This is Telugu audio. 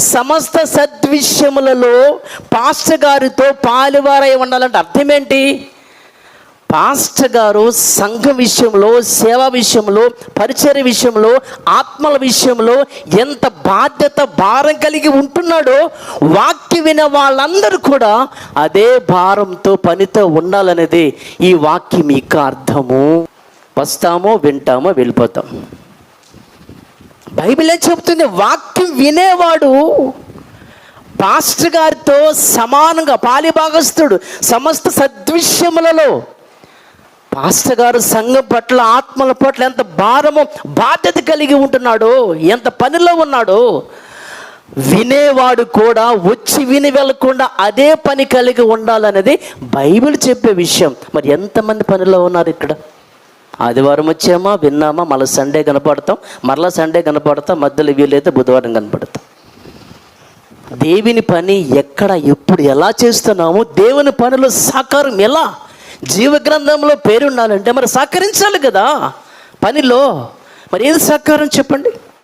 సమస్త సద్విషయములలో పాస్టర్ గారితో పాలువారై ఉండాలంటే అర్థం ఏంటి పాస్టర్ గారు సంఘం విషయంలో సేవ విషయంలో పరిచయ విషయంలో ఆత్మల విషయంలో ఎంత బాధ్యత భారం కలిగి ఉంటున్నాడో వాక్య విన వాళ్ళందరూ కూడా అదే భారంతో పనితో ఉండాలనేది ఈ వాక్యం యొక్క అర్థము. వస్తామో వింటామో వెళ్ళిపోతాం. బైబిల్ ఏం చెప్తుంది? వాక్యం వినేవాడు పాస్టర్ గారితో సమానంగా పాలిభాగస్తుడు సమస్త సద్విషయములలో. పాస్టర్ గారు సంఘం పట్ల ఆత్మల పట్ల ఎంత భారము బాధ్యత కలిగి ఉంటున్నాడో ఎంత పనిలో ఉన్నాడో వినేవాడు కూడా వచ్చి విని వెళ్ళకుండా అదే పని కలిగి ఉండాలనేది బైబిల్ చెప్పే విషయం. మరి ఎంతమంది పనిలో ఉన్నారు ఇక్కడ? ఆదివారం వచ్చామా విన్నామా మళ్ళీ సండే కనపడతాం మరలా సండే కనపడతాం మధ్యలో వీలైతే బుధవారం కనపడతాం. దేవుని పని ఎక్కడ ఎప్పుడు ఎలా చేస్తున్నాము దేవుని పనిలో సాకారం ఎలా? జీవగ్రంథంలో పేరు ఉండాలంటే మరి సహకరించాలి కదా. పనిలో మరి ఏది సహకారం చెప్పండి?